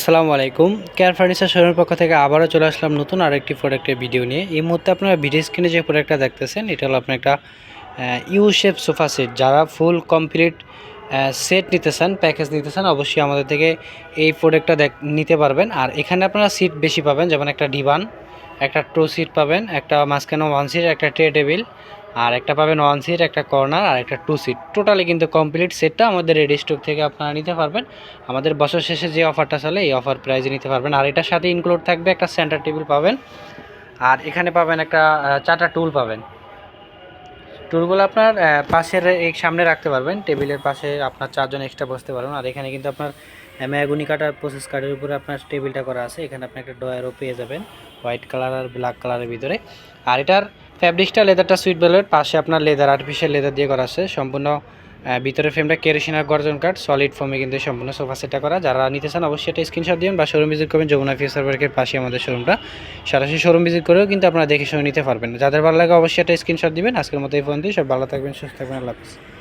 আসসালামু আলাইকুম। Care furniture শোরুমের পক্ষ থেকে আবারও চলে আসলাম নতুন আরেকটি প্রোডাক্টের ভিডিও নিয়ে। এই মুহূর্তে আপনারা ভিডিও স্ক্রিনে যে প্রোডাক্টটা দেখতেছেন, এটা হলো আপনার একটা ইউ শেপ সোফা সেট যারা ফুল কমপ্লিট সেট নিতে চান প্যাকেজ নিতে চান, অবশ্যই আমাদের থেকে এই প্রোডাক্টটা নিতে পারবেন। আর এখানে আপনারা সিট বেশি পাবেন, যেমন একটা ডিভান একটা টু সিট পাবেন, একটা মাঝখানে ওয়ান সিট একটা ট্রে টেবিল আর একটা পাবেন ওয়ান সিট একটা কর্নার আর একটা টু সিট টোটালি কিন্তু কমপ্লিট সেটটা আমাদের রেডি স্টক থেকে আপনারা নিতে পারবেন। আমাদের বছর শেষে যে অফারটা চলে, এই অফার প্রাইজে নিতে পারবেন। আর এটার সাথে ইনক্লুড থাকবে একটা সেন্টার টেবিল পাবেন। আর এখানে পাবেন একটা চারটা টুল পাবেন। টুলগুলো আপনার পাশের এই সামনে রাখতে পারবেন। টেবিলের পাশে আপনার চারজন এক্সট্রা বসতে পারবেন। আর এখানে কিন্তু আপনার ম্যাগুনি কাটার প্রসেস কার্ডের উপরে আপনার টেবিলটা করা আছে। এখানে আপনি একটা ডয়ারও পেয়ে যাবেন। হোয়াইট কালার আর ব্ল্যাক কালারের ভিতরে। আর এটার ফ্যাব্রিক্সটা লেদারটা সুইট বেলের পাশে আপনার লেদার আর্টিফিশিয়াল লেদার দিয়ে করা আছে। সম্পূর্ণ ভিতরের ফ্রেমটা কেরোসিন আর গর্জন কাঠ সলিড ফর্মে কিন্তু সম্পূর্ণ সোফা সেটটা করা। যারা নিতে চান অবশ্যই একটা স্ক্রিনশট দিন বা শোরুম ভিজিট করবেন যমুনা ফিউচার পার্কের পাশে আমাদের শোরুমটা সরাসরি শোরুম ভিজিট করেও কিন্তু আপনারা দেখে শুনে নিতে পারবেন। যাদের ভালো লাগে অবশ্যই একটা স্ক্রিনশট দিবেন। আজকের মতো এই ফোন দিয়ে সব ভালো থাকবেন, সুস্থ থাকবেন, আল্লাহ হাফিজ।